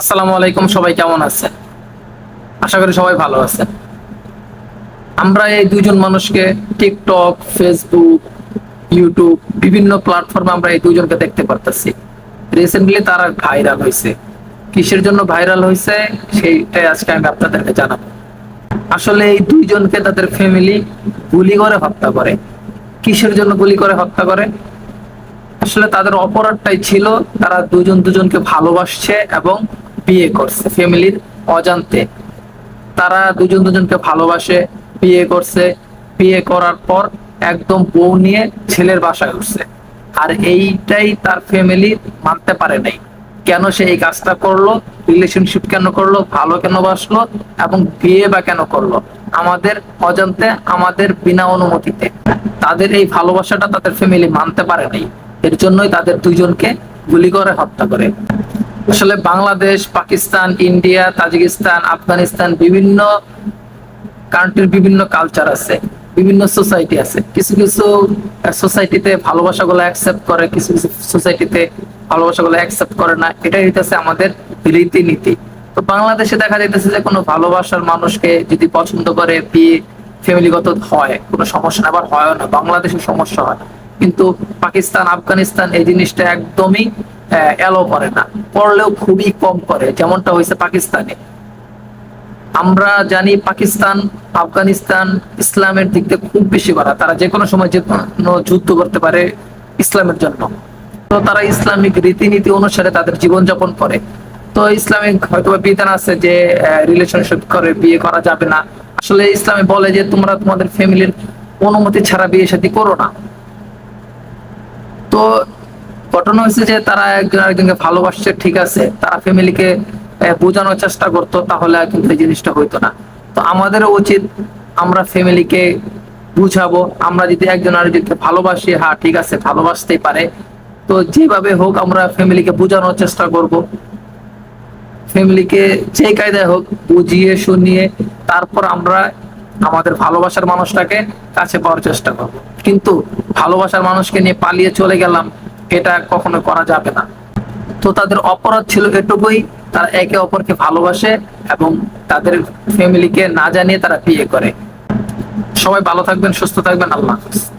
আসসালামু আলাইকুম, সবাই কেমন আছেন? আশা করি সবাই ভালো আছেন। আমরা এই দুইজন মানুষকে টিকটক, ফেসবুক, ইউটিউব বিভিন্ন প্ল্যাটফর্মে আমরা এই দুইজনকে দেখতে পারতেছি। রিসেন্টলি তারা ভাইরাল হয়েছে কিসের জন্য ভাইরাল হয়েছে সেইটাই আজকে আমি আপনাদেরকে জানাব। আসলে এই দুইজনকে তাদের ফ্যামিলি গুলি করে হত্যা করে। কিসের জন্য গুলি করে হত্যা করে? আসলে তাদের অপরাধটাই ছিল, তারা দুজন দুজনকে ভালোবাসছে এবং বিয়ে করছে, ফ্যামিলির অজান্তে। তারা দুজন দুজনকে ভালোবাসে, বিয়ে করছে, বিয়ে করার পর একদম বউ নিয়ে ছেলের বাসায় উঠছে। আর এইটাই তার ফ্যামিলি মানতে পারে নাই। কেন সে এই কাজটা করল রিলেশনশিপ কেন করল, ভালো কেন বাসলো, এবং বিয়ে বা কেন করল? আমাদের অজান্তে, আমাদের বিনা অনুমতিতে। তাদের এই ভালোবাসাটা তাদের ফ্যামিলি মানতে পারে নাই। এর জন্যই তাদের দুইজনকে গুলি করে হত্যা করে। আসলে বাংলাদেশ, পাকিস্তান, ইন্ডিয়া, তাজিকিস্তান, আফগানিস্তান বিভিন্ন কান্ট্রির বিভিন্ন কালচার আছে, বিভিন্ন সোসাইটি আছে। কিছু কিছু সোসাইটিতে ভালোবাসা গুলো অ্যাকসেপ্ট করে, কিছু কিছু সোসাইটিতে ভালোবাসা গুলো অ্যাকসেপ্ট করে না। এটাই হইতেছে আমাদের রীতিনীতি। তো বাংলাদেশে দেখা যাইতেছে যে কোনো ভালোবাসার মানুষকে যদি পছন্দ করে, বিয়ে ফ্যামিলিগত হয়, কোনো সমস্যা আবার হয় না। বাংলাদেশে সমস্যা হয় কিন্তু পাকিস্তান, আফগানিস্তান এই জিনিসটা একদমই এলো করে না। করলেও খুবই কম করে, যেমনটা হয়েছে পাকিস্তানে। আমরা জানি পাকিস্তান, আফগানিস্তান ইসলামের দিক থেকে খুব বেশি বাড়া। তারা যে কোনো সময় যে কোনো যুদ্ধ করতে পারে ইসলামের জন্য। তো তারা ইসলামিক রীতিনীতি অনুসারে তাদের জীবনযাপন করে। তো ইসলামিক হয়তো বিধান আছে যে রিলেশনশিপ করে, বিয়ে করা যাবে না। আসলে ইসলামে বলে যে, তোমরা তোমাদের ফ্যামিলির অনুমতি ছাড়া বিয়ে সাথে করো না। তো ঘটনা হয়েছে যে তারা একজন আরেকজনকে ভালোবাসছে, ঠিক আছে, তারা ফ্যামিলিকে বোঝানোর চেষ্টা করতো, তাহলে কিন্তু এই জিনিসটা হইতো না। তো আমাদেরও উচিত আমরা ফ্যামিলিকে বুঝাবো, আমরা যদি একজন আরেকজনকে ভালোবাসি হ্যাঁ ঠিক আছে, ভালোবাসতেই পারে। তো যেভাবে হোক আমরা ফ্যামিলিকে বোঝানোর চেষ্টা করব। ফ্যামিলিকে যে কায়দায় হোক, বুঝিয়ে, শুনিয়ে, তারপর আমরা আমাদের ভালোবাসার মানুষটাকে কাছে পাওয়ার চেষ্টা করব। কিন্তু ভালোবাসার মানুষকে নিয়ে পালিয়ে চলে গেলাম, এটা কখনো করা যাবে না। তো তাদের অপরাধ ছিল এটুকুই, তারা একে অপরকে ভালোবাসে এবং তাদের ফ্যামিলিকে না জানিয়ে তারা বিয়ে করে। সবাই ভালো থাকবেন, সুস্থ থাকবেন, আল্লাহ হাফিজ।